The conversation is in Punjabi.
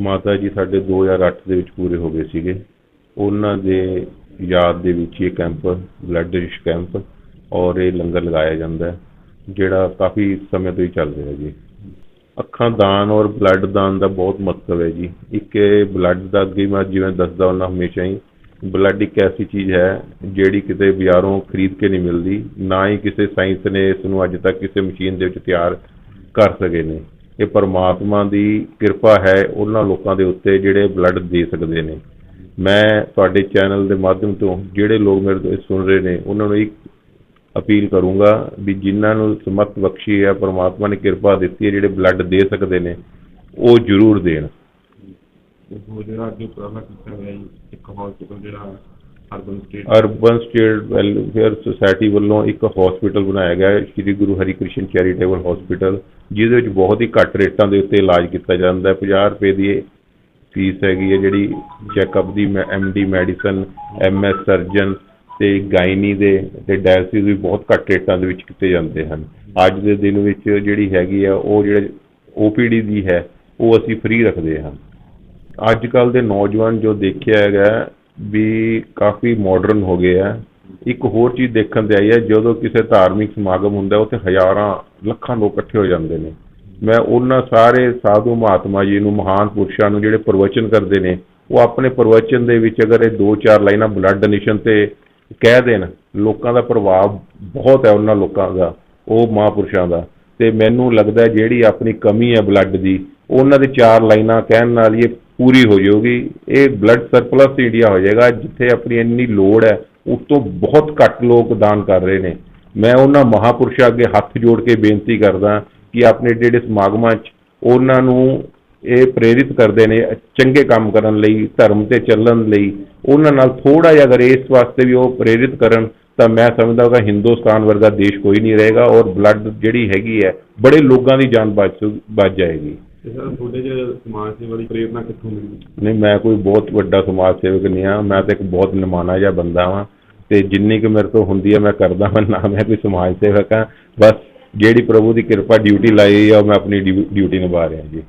ਮਾਤਾ ਜੀ ਸਾਡੇ 2008 ਦੇ ਵਿੱਚ ਪੂਰੇ ਹੋ ਗਏ ਸੀਗੇ। ਉਹਨਾਂ ਦੇ ਯਾਦ ਦੇ ਵਿੱਚ ਇਹ ਕੈਂਪ, ਬਲੱਡ ਰਿਸ਼ ਕੈਂਪ ਔਰ ਇਹ ਲੰਗਰ ਲਗਾਇਆ ਜਾਂਦਾ ਹੈ, ਜਿਹੜਾ ਕਾਫੀ ਸਮੇਂ ਤੋਂ ਹੀ ਚੱਲ ਰਿਹਾ ਜੀ। ਅੱਖਾਂ ਦਾਨ ਔਰ ਬਲੱਡ ਦਾਨ ਦਾ ਬਹੁਤ ਮਹੱਤਵ ਹੈ ਜੀ। ਇੱਕ ਇਹ ਬਲੱਡ ਦਾ ਅੱਗੇ ਮੈਂ ਜਿਵੇਂ ਦੱਸਦਾ ਹੁੰਦਾ ਹਮੇਸ਼ਾ ਹੀ, ਬਲੱਡ ਇੱਕ ਐਸੀ ਚੀਜ਼ ਹੈ ਜਿਹੜੀ ਕਿਤੇ ਬਾਜ਼ਾਰੋਂ ਖਰੀਦ ਕੇ ਨਹੀਂ ਮਿਲਦੀ, ਨਾ ਹੀ ਕਿਸੇ ਸਾਇੰਸ ਨੇ ਇਸ ਨੂੰ ਅੱਜ ਤੱਕ ਕਿਸੇ ਮਸ਼ੀਨ ਦੇ ਵਿੱਚ ਤਿਆਰ ਕਰ ਸਕੇ ਨੇ। ਇਹ ਪਰਮਾਤਮਾ ਦੀ ਕਿਰਪਾ ਹੈ ਉਹਨਾਂ ਲੋਕਾਂ ਦੇ ਉੱਤੇ ਜਿਹੜੇ ਬਲੱਡ ਦੇ ਸਕਦੇ ਨੇ। ਮੈਂ ਤੁਹਾਡੇ ਚੈਨਲ ਦੇ ਮਾਧਿਅਮ ਤੋਂ ਜਿਹੜੇ ਲੋਕ ਮੇਰੇ ਤੋਂ ਸੁਣ ਰਹੇ ਨੇ, ਉਹਨਾਂ ਨੂੰ ਇੱਕ ਅਪੀਲ ਕਰੂੰਗਾ ਵੀ ਜਿਨ੍ਹਾਂ ਨੂੰ ਸਮਤ ਬਖਸ਼ੀ ਹੈ, ਪਰਮਾਤਮਾ ਨੇ ਕਿਰਪਾ ਦਿੱਤੀ ਹੈ, ਜਿਹੜੇ ਬਲੱਡ ਦੇ ਸਕਦੇ ਨੇ, ਉਹ ਜ਼ਰੂਰ ਦੇਣ। ਤੇ ਜਿਹੜਾ ਅੱਗੇ ਉਪਰਾਲਾ ਕੀਤਾ ਗਿਆ ਜੀ, ਇੱਕ ਹਸਪੀਟਲ ਜਿਹੜਾ urban state urban state welfare society ਵੱਲੋਂ ਇੱਕ ਹਸਪੀਟਲ ਬਣਾਇਆ ਗਿਆ ਹੈ, ਸ੍ਰੀ ਗੁਰੂ ਹਰਿਕ੍ਰਿਸ਼ਨ ਚੈਰੀਟੇਬਲ ਹਸਪੀਟਲ ਜਿਹਦੇ ਵਿੱਚ ਬਹੁਤ ਹੀ ਘੱਟ ਰੇਟਾਂ ਦੇ ਉੱਤੇ ਇਲਾਜ ਕੀਤਾ ਜਾਂਦਾ ਹੈ। 50 ਰੁਪਏ ਦੀ ਫੀਸ ਹੈਗੀ ਹੈ, ਜਿਹੜੀ ਚੈੱਕਅਪ ਦੀ ਐਮਡੀ ਮੈਡੀਸਨ ਐਮਐਸ ਸਰਜਨ ਤੇ ਗਾਇਨੀ ਦੇ ਤੇ ਡਾਇਲਸਿਸ ਵੀ ਬਹੁਤ ਘੱਟ ਰੇਟਾਂ ਦੇ ਵਿੱਚ ਕੀਤੇ ਜਾਂਦੇ ਹਨ। ਅੱਜ ਦੇ ਦਿਨ ਵਿੱਚ ਜਿਹੜੀ ਹੈਗੀ ਆ, ਉਹ ਜਿਹੜੇ ਓਪੀਡੀ ਦੀ ਹੈ, ਉਹ ਅਸੀਂ ਫ੍ਰੀ ਰੱਖਦੇ ਹਾਂ। ਅੱਜ ਕੱਲ ਦੇ ਨੌਜਵਾਨ ਜੋ ਦੇਖਿਆ ਹੈਗਾ ਵੀ ਕਾਫੀ ਮਾਡਰਨ ਹੋ ਗਏ ਆ। ਇੱਕ ਹੋਰ ਚੀਜ਼ ਦੇਖਣ ਤੇ ਆਈ ਹੈ, ਜਦੋਂ ਕਿਸੇ ਧਾਰਮਿਕ ਸਮਾਗਮ ਹੁੰਦਾ ਉੱਥੇ ਹਜ਼ਾਰਾਂ, ਲੱਖਾਂ ਲੋਕ ਇਕੱਠੇ ਹੋ ਜਾਂਦੇ ਨੇ। ਮੈਂ ਉਹਨਾਂ ਸਾਰੇ ਸਾਧੂ ਮਹਾਤਮਾ ਜੀ ਨੂੰ, ਮਹਾਨ ਪੁਰਸ਼ਾਂ ਨੂੰ ਜਿਹੜੇ ਪ੍ਰਵਚਨ ਕਰਦੇ ਨੇ, ਉਹ ਆਪਣੇ ਪ੍ਰਵਚਨ ਦੇ ਵਿੱਚ ਅਗਰ ਇਹ ਦੋ ਚਾਰ ਲਾਈਨਾਂ ਬਲੱਡ ਡੋਨੇਸ਼ਨ ਤੇ ਕਹਿ ਦੇਣ, ਲੋਕਾਂ ਦਾ ਪ੍ਰਭਾਵ ਬਹੁਤ ਹੈ ਉਹਨਾਂ ਲੋਕਾਂ ਦਾ, ਉਹ ਮਹਾਂਪੁਰਸ਼ਾਂ ਦਾ। ਤੇ ਮੈਨੂੰ ਲੱਗਦਾ ਜਿਹੜੀ ਆਪਣੀ ਕਮੀ ਹੈ ਬਲੱਡ ਦੀ, ਉਹਨਾਂ ਦੇ ਚਾਰ ਲਾਈਨਾਂ ਕਹਿਣ ਨਾਲ ਇਹ ਪੂਰੀ ਹੋ ਜਾਊਗੀ। ਇਹ ਬਲੱਡ ਸਰਪਲਸ ਏਰੀਆ ਹੋ ਜਾਏਗਾ, ਜਿੱਥੇ ਆਪਣੀ ਇੰਨੀ ਲੋੜ ਹੈ, ਉਸ ਤੋਂ ਬਹੁਤ ਘੱਟ ਲੋਕ ਦਾਨ ਕਰ ਰਹੇ ਨੇ। ਮੈਂ ਉਹਨਾਂ ਮਹਾਪੁਰਸ਼ਾਂ ਅੱਗੇ ਹੱਥ ਜੋੜ ਕੇ ਬੇਨਤੀ ਕਰਦਾ ਕਿ ਆਪਣੇ ਜਿਹੜੇ ਸਮਾਗਮਾਂ 'ਚ ਉਹਨਾਂ ਨੂੰ ਇਹ ਪ੍ਰੇਰਿਤ ਕਰਦੇ ਨੇ ਚੰਗੇ ਕੰਮ ਕਰਨ ਲਈ, ਧਰਮ ਤੇ ਚੱਲਣ ਲਈ, ਉਹਨਾਂ ਨਾਲ ਥੋੜਾ ਜਿਹਾ ਅਗਰ ਇਸ ਵਾਸਤੇ ਵੀ ਉਹ ਪ੍ਰੇਰਿਤ ਕਰਨ, ਤਾਂ ਮੈਂ ਸਮਝਦਾ ਹਾਂ ਹਿੰਦੁਸਤਾਨ ਵਰਗਾ ਦੇਸ਼ ਕੋਈ ਨਹੀਂ ਰਹੇਗਾ ਔਰ ਬਲੱਡ ਜਿਹੜੀ ਹੈਗੀ ਹੈ, ਬੜੇ ਲੋਕਾਂ ਦੀ ਜਾਨ ਬਚ ਬਚ ਜਾਏਗੀ। ਤੇ ਸਰ, ਤੁਹਾਡੇ ਚ ਸਮਾਜ ਸੇਵਾ ਦੀ ਪ੍ਰੇਰਨਾ ਕਿੱਥੋਂ ਮਿਲੀ? ਨਹੀਂ, ਮੈਂ ਕੋਈ ਬਹੁਤ ਵੱਡਾ ਸਮਾਜ ਸੇਵਕ ਨਹੀਂ ਹਾਂ। ਮੈਂ ਤਾਂ ਇੱਕ ਬਹੁਤ ਨਿਮਾਣਾ ਜਿਹਾ ਬੰਦਾ ਵਾਂ ਤੇ ਜਿੰਨੀ ਕੁ ਮੇਰੇ ਤੋਂ ਹੁੰਦੀ ਹੈ ਮੈਂ ਕਰਦਾ ਵਾਂ। ਨਾ ਮੈਂ ਕੋਈ ਸਮਾਜ ਸੇਵਕ ਹਾਂ। ਬਸ ਜਿਹੜੀ ਪ੍ਰਭੂ ਦੀ ਕਿਰਪਾ ਡਿਊਟੀ ਲਾਈ ਆ, ਉਹ ਮੈਂ ਆਪਣੀ ਡਿਊ- ਡਿਊਟੀ ਨਿਭਾ ਰਿਹਾ ਜੀ।